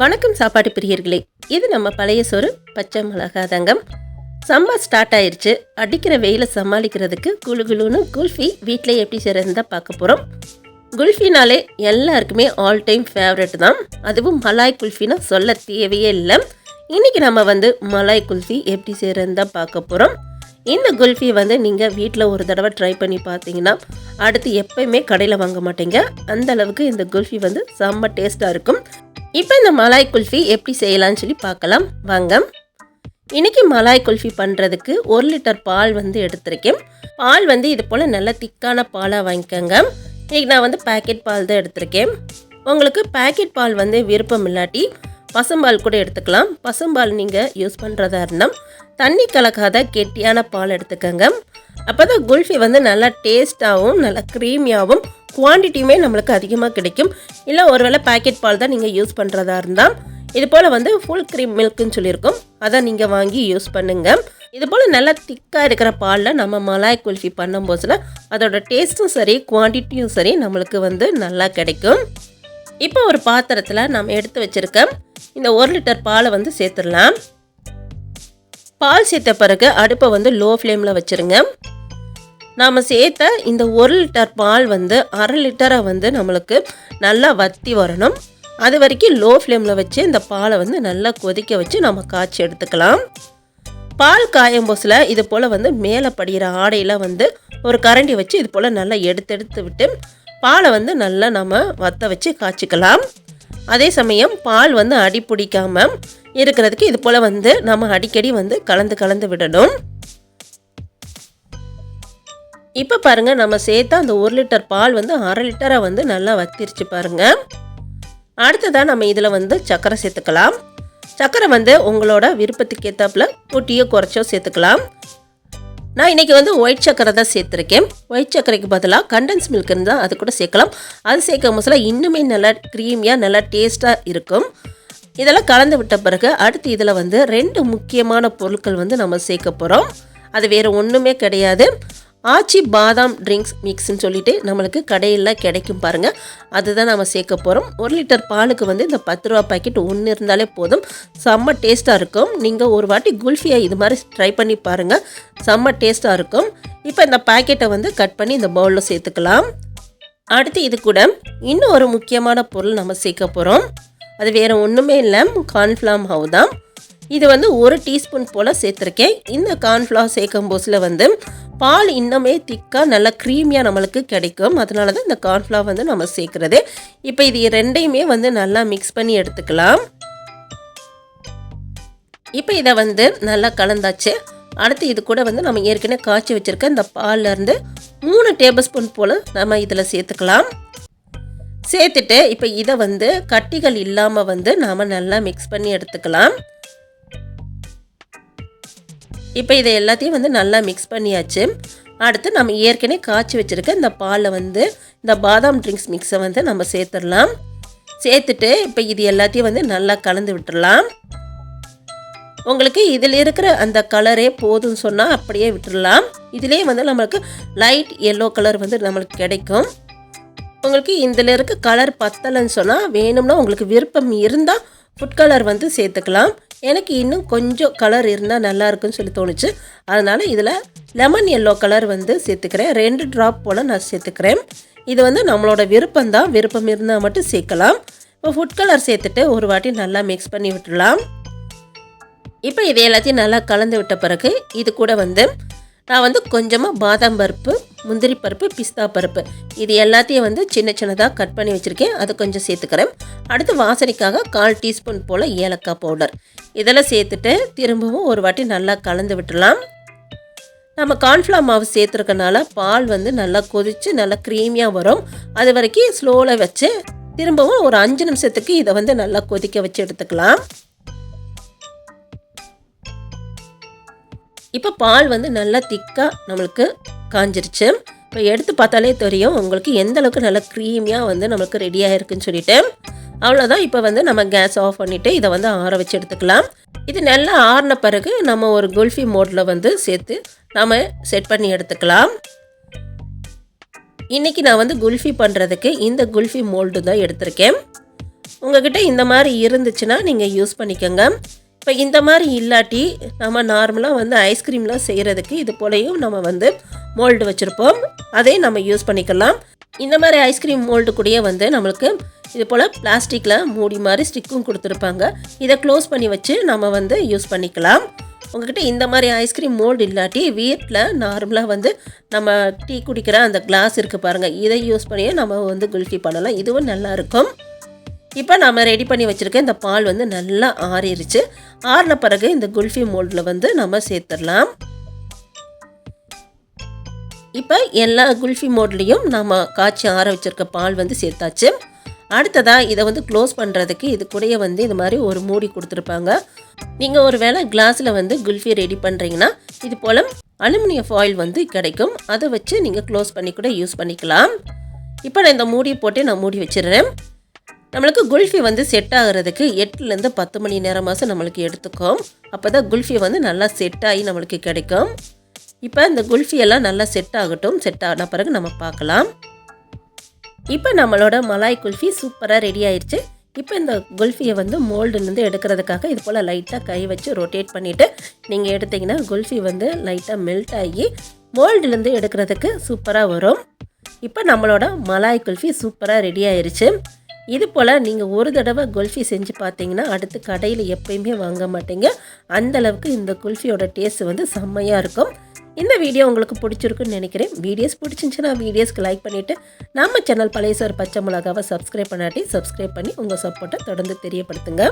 வணக்கம் சாப்பாட்டு பிரியர்களே. இது நம்ம பழைய சோறு பச்சை மிளகாதங்கம் சம்மர் ஸ்டார்ட் ஆயிடுச்சு அடிக்கிற வெயிலை சமாளிக்கிறதுக்கு குளு குழுன்னு குல்ஃபி வீட்டில் எப்படி செய்கிறதுன்னு தான் பார்க்க போகிறோம் குல்ஃபினாலே எல்லாருக்குமே ஆல் டைம் ஃபேவரட் தான். அதுவும் மலாய் குல்ஃபினா சொல்ல தேவையே இல்லை. இன்றைக்கி நம்ம வந்து மலாய் குல்ஃபி எப்படி செய்கிறதுன்னு தான் பார்க்க போகிறோம் இந்த குல்ஃபி வந்து நீங்கள் வீட்டில் ஒரு தடவை ட்ரை பண்ணி பார்த்தீங்கன்னா அடுத்து எப்பயுமே கடையில் வாங்க மாட்டீங்க. அந்த அளவுக்கு இந்த குல்ஃபி வந்து செம்ம டேஸ்ட்டாக இருக்கும். இப்போ இந்த மலாய் குல்ஃபி எப்படி செய்யலாம்னு சொல்லி பார்க்கலாம். வாங்க. இன்றைக்கி மலாய் குல்ஃபி பண்ணுறதுக்கு ஒரு லிட்டர் பால் வந்து எடுத்திருக்கேன். பால் வந்து இது போல் நல்ல திக்கான பாலாக வாங்கிக்கோங்க. இன்றைக்கி நான் வந்து பேக்கெட் பால் தான் எடுத்திருக்கேன். உங்களுக்கு பேக்கெட் பால் வந்து விருப்பம் இல்லாட்டி பசும்பால் கூட எடுத்துக்கலாம். பசும்பால் நீங்கள் யூஸ் பண்ணுறதா இருந்தால் தண்ணி கலக்காத கெட்டியான பால் எடுத்துக்கோங்க. அப்போ தான் குல்ஃபி வந்து நல்லா டேஸ்ட்டாகவும் நல்லா க்ரீமியாகவும் குவான்டிட்டியுமே நம்மளுக்கு அதிகமாக கிடைக்கும். இல்லை ஒருவேளை பேக்கெட் பால் தான் நீங்கள் யூஸ் பண்ணுறதா இருந்தால் இது போல் வந்து ஃபுல் க்ரீம் மில்க்குன்னு சொல்லியிருக்கோம். அதை நீங்கள் வாங்கி யூஸ் பண்ணுங்கள் இது போல் நல்லா திக்காக இருக்கிற பாலில் நம்ம மலாய் குல்ஃபி பண்ணும்போதுல அதோட டேஸ்ட்டும் சரி குவான்டிட்டியும் சரி நம்மளுக்கு வந்து நல்லா கிடைக்கும். இப்போ ஒரு பாத்திரத்தில் நம்ம எடுத்து வச்சுருக்க இந்த ஒரு லிட்டர் பாலை வந்து சேர்த்துடலாம். பால் சேர்த்த பிறகு அடுப்பை வந்து லோ ஃப்ளேமில் வச்சுருங்க. நாம் சேர்த்த இந்த ஒரு லிட்டர் பால் வந்து அரை லிட்டரை வந்து நம்மளுக்கு நல்லா வத்தி வரணும். அது வரைக்கும் லோ ஃப்ளேமில் வச்சு இந்த பாலை வந்து நல்லா கொதிக்க வச்சு நம்ம காய்ச்சி எடுத்துக்கலாம். பால் காயும் போசில் இது போல் வந்து மேலே படிகிற ஆடையில் வந்து ஒரு கரண்டி வச்சு இது போல் நல்லா எடுத்து எடுத்து விட்டு பாலை வந்து நல்லா நம்ம வத்த வச்சு காய்ச்சிக்கலாம். அதே சமயம் பால் வந்து அடி பிடிக்காம இருக்கிறதுக்கு இது போல் வந்து நம்ம அடிக்கடி வந்து கலந்து கலந்து விடணும். இப்போ பாருங்கள் நம்ம சேர்த்தா அந்த ஒரு லிட்டர் பால் வந்து அரை லிட்டராக வந்து நல்லா வத்திருச்சு பாருங்கள் அடுத்ததாக நம்ம இதில் வந்து சர்க்கரை சேர்த்துக்கலாம். சர்க்கரை வந்து உங்களோட விருப்பத்துக்கு ஏற்றாப்புல கூட்டியோ குறைச்சோ சேர்த்துக்கலாம். நான் இன்றைக்கி வந்து ஒயிட் சக்கரை தான் சேர்த்துருக்கேன். ஒயிட் சக்கரைக்கு பதிலாக கண்டன்ஸ் மில்க் இருந்தால் அது கூட சேர்க்கலாம். அது சேர்க்கும் போதுல இன்னுமே நல்லா க்ரீமியாக நல்லா டேஸ்ட்டாக இருக்கும். இதெல்லாம் கலந்து விட்ட பிறகு அடுத்து இதில் வந்து ரெண்டு முக்கியமான பொருட்கள் வந்து நம்ம சேர்க்க போகிறோம் அது வேறு ஒன்றுமே கிடையாது. ஆச்சி பாதாம் ட்ரிங்க்ஸ் மிக்ஸ்ன்னு சொல்லிட்டு நம்மளுக்கு கடையில் கிடைக்கும் பாருங்கள் அதுதான் நம்ம சேர்க்க போகிறோம் ஒரு லிட்டர் பாலுக்கு வந்து இந்த பத்து ரூபா பாக்கெட் ஒன்று இருந்தாலே போதும். செம்ம டேஸ்ட்டாக இருக்கும். நீங்கள் ஒரு வாட்டி குல்ஃபியை இது மாதிரி ட்ரை பண்ணி பாருங்கள் செம்ம டேஸ்ட்டாக இருக்கும். இப்போ இந்த பாக்கெட்டை வந்து கட் பண்ணி இந்த பவுலில் சேர்த்துக்கலாம். அடுத்து இது கூட இன்னும் ஒரு முக்கியமான பொருள் நம்ம சேர்க்க போகிறோம் அது வேறு ஒன்றுமே இல்லை. கார்ன்ஃப்ளாம் ஹவு தான் இது வந்து ஒரு டீஸ்பூன் போல் சேர்த்துருக்கேன். இந்த கார்ன்ஃப்ளவர் சேர்க்கும் போஸில் வந்து பால் இன்னுமே திக்காக நல்லா க்ரீமியாக நம்மளுக்கு கிடைக்கும். அதனால தான் இந்த கார்ன்ஃப்ளவர் வந்து நம்ம சேர்க்குறது. இப்போ இது ரெண்டையுமே வந்து நல்லா மிக்ஸ் பண்ணி எடுத்துக்கலாம். இப்போ இதை வந்து நல்லா கலந்தாச்சு. அடுத்து இது கூட வந்து நம்ம ஏற்கனவே காய்ச்சி வச்சுருக்க இந்த பால்லேருந்து மூணு டேபிள் ஸ்பூன் போல் நம்ம இதில் சேர்த்துக்கலாம். சேர்த்துட்டு இப்போ இதை வந்து கட்டிகள் இல்லாமல் வந்து நாம் நல்லா மிக்ஸ் பண்ணி எடுத்துக்கலாம். இப்போ இதை எல்லாத்தையும் வந்து நல்லா மிக்ஸ் பண்ணியாச்சு. அடுத்து நம்ம ஏற்கனவே காய்ச்சி வச்சுருக்க இந்த பாலில் வந்து இந்த பாதாம் ட்ரிங்க்ஸ் மிக்ஸை வந்து நம்ம சேர்த்துடலாம். சேர்த்துட்டு இப்போ இது எல்லாத்தையும் வந்து நல்லா கலந்து விட்டுடலாம். உங்களுக்கு இதில் இருக்கிற அந்த கலரே போதும்னு சொன்னால் அப்படியே விட்டுடலாம். இதிலே வந்து நம்மளுக்கு லைட் எல்லோ கலர் வந்து நம்மளுக்கு கிடைக்கும். உங்களுக்கு இதில் இருக்க கலர் பத்தலைன்னு சொன்னால் வேணும்னா உங்களுக்கு விருப்பம் இருந்தால் ஃபுட் கலர் வந்து சேர்த்துக்கலாம். எனக்கு இன்னும் கொஞ்சம் கலர் இருந்தால் நல்லா இருக்குன்னு சொல்லி தோணுச்சு. அதனால் இதில் லெமன் எல்லோ கலர் வந்து சேர்த்துக்கிறேன். ரெண்டு ட்ராப் போல் நான் சேர்த்துக்கிறேன். இது வந்து நம்மளோட விருப்பம் தான். விருப்பம் இருந்தால் மட்டும் சேர்க்கலாம். இப்போ ஃபுட் கலர் சேர்த்துட்டு ஒரு வாட்டி நல்லா மிக்ஸ் பண்ணி விட்டுடலாம். இப்போ இது எல்லாத்தையும் நல்லா கலந்து விட்ட பிறகு இது கூட வந்து நான் வந்து கொஞ்சமாக பாதாம் பருப்பு முந்திரி பருப்பு பிஸ்தா பருப்பு. இது எல்லாத்தையும் வந்து சின்ன சின்னதாக கட் பண்ணி வச்சுருக்கேன். அது கொஞ்சம் சேர்த்துக்கிறேன். அடுத்து வாசனைக்காக கால் டீஸ்பூன் போல் ஏலக்காய் பவுடர். இதெல்லாம் சேர்த்துட்டு திரும்பவும் ஒரு வாட்டி நல்லா கலந்து விட்டுடலாம். நம்ம கார்ன்ஃப்ளவர் மாவு சேர்த்துருக்கனால பால் வந்து நல்லா கொதித்து நல்லா க்ரீமியாக வரும். அது வரைக்கும் ஸ்லோவில் வச்சு திரும்பவும் ஒரு அஞ்சு நிமிஷத்துக்கு இதை வந்து நல்லா கொதிக்க வச்சு எடுத்துக்கலாம். இப்போ பால் வந்து நல்லா திக்காக நம்மளுக்கு காஞ்சிருச்சு. இப்போ எடுத்து பார்த்தாலே தெரியும் உங்களுக்கு எந்த அளவுக்கு நல்லா க்ரீமியாக வந்து நம்மளுக்கு ரெடியாக இருக்குன்னு சொல்லிட்டு. அவ்வளோதான் இப்போ வந்து நம்ம கேஸ் ஆஃப் பண்ணிவிட்டு இதை வந்து ஆற வச்சு எடுத்துக்கலாம். இது நல்லா ஆறின பிறகு நம்ம ஒரு குல்ஃபி மோட்டில் வந்து சேர்த்து நம்ம செட் பண்ணி எடுத்துக்கலாம். இன்றைக்கி நான் வந்து குல்ஃபி பண்ணுறதுக்கு இந்த குல்ஃபி மோல்டு தான் எடுத்திருக்கேன். உங்ககிட்ட இந்த மாதிரி இருந்துச்சுன்னா நீங்கள் யூஸ் பண்ணிக்கோங்க. இப்போ இந்த மாதிரி இல்லாட்டி நம்ம நார்மலாக வந்து ஐஸ்கிரீம்லாம் செய்கிறதுக்கு இது போலையும் நம்ம வந்து மோல்டு வச்சுருப்போம். அதையும் நம்ம யூஸ் பண்ணிக்கலாம். இந்த மாதிரி ஐஸ்கிரீம் மோல்டு கூடயே வந்து நம்மளுக்கு இது போல் பிளாஸ்டிக்கில் மூடி மாதிரி ஸ்டிக்கும் கொடுத்துருப்பாங்க. இதை க்ளோஸ் பண்ணி வச்சு நம்ம வந்து யூஸ் பண்ணிக்கலாம். உங்ககிட்ட இந்த மாதிரி ஐஸ்கிரீம் மோல்டு இல்லாட்டி வீட்டில் நார்மலாக வந்து நம்ம டீ குடிக்கிற அந்த கிளாஸ் இருக்குது பாருங்கள் இதை யூஸ் பண்ணியே நம்ம வந்து குல்ஃபி பண்ணலாம். இதுவும் நல்லா இருக்கும். இப்போ நம்ம ரெடி பண்ணி வச்சுருக்க இந்த பால் வந்து நல்லா ஆறிடுச்சு ஆறின பிறகு இந்த குல்ஃபி மோல்டில் வந்து நம்ம சேர்த்துடலாம். இப்போ எல்லா குல்ஃபி மோட்லேயும் நம்ம காய்ச்சி ஆற வச்சுருக்க பால் வந்து சேர்த்தாச்சு. அடுத்ததாக இதை வந்து க்ளோஸ் பண்ணுறதுக்கு இது கூடயே வந்து இது மாதிரி ஒரு மூடி கொடுத்துருப்பாங்க. நீங்கள் ஒரு வேளை கிளாஸில் வந்து குல்ஃபி ரெடி பண்ணுறீங்கன்னா இது போல் அலுமினியம் ஃபாயில் வந்து கிடைக்கும். அதை வச்சு நீங்கள் க்ளோஸ் பண்ணி கூட யூஸ் பண்ணிக்கலாம். இப்போ நான் இந்த மூடியை போட்டு நான் மூடி வச்சிடுறேன். நம்மளுக்கு குல்ஃபி வந்து செட் ஆகிறதுக்கு எட்டுலேருந்து பத்து மணி நேரமாசம் நம்மளுக்கு எடுத்துக்கும். அப்போ தான் குல்ஃபி வந்து நல்லா செட் ஆகி நம்மளுக்கு கிடைக்கும். இப்போ இந்த குல்ஃபி எல்லாம் நல்லா செட் ஆகட்டும். செட் ஆன பிறகு நம்ம பார்க்கலாம். இப்போ நம்மளோட மலாய் குல்ஃபி சூப்பராக ரெடி ஆயிடுச்சு இப்போ இந்த குல்ஃபியை வந்து மோல்டுலேருந்து எடுக்கிறதுக்காக இது போல் லைட்டாக கை வச்சு ரொட்டேட் பண்ணிவிட்டு நீங்கள் எடுத்தீங்கன்னா குல்ஃபி வந்து லைட்டாக மெல்ட் ஆகி மோல்டுலேருந்து எடுக்கிறதுக்கு சூப்பராக வரும். இப்போ நம்மளோட மலாய் குல்ஃபி சூப்பராக ரெடி ஆயிடுச்சு இது போல் நீங்கள் ஒரு தடவை குல்ஃபி செஞ்சு பார்த்தீங்கன்னா அடுத்து கடையில் எப்பயுமே வாங்க மாட்டீங்க. அந்தளவுக்கு இந்த குல்ஃபியோட டேஸ்ட் வந்து செம்மையாக இருக்கும். இந்த வீடியோ உங்களுக்கு பிடிச்சிருக்குன்னு நினைக்கிறேன். வீடியோஸ் பிடிச்சிருந்துச்சுன்னா வீடியோஸ்க்கு லைக் பண்ணிவிட்டு நம்ம சேனல் பழைய சார் பச்சை மிளகாவை சப்ஸ்கிரைப் பண்ணாட்டி சப்ஸ்கிரைப் பண்ணி உங்கள் சப்போர்ட்டை தொடர்ந்து தெரியப்படுத்துங்க.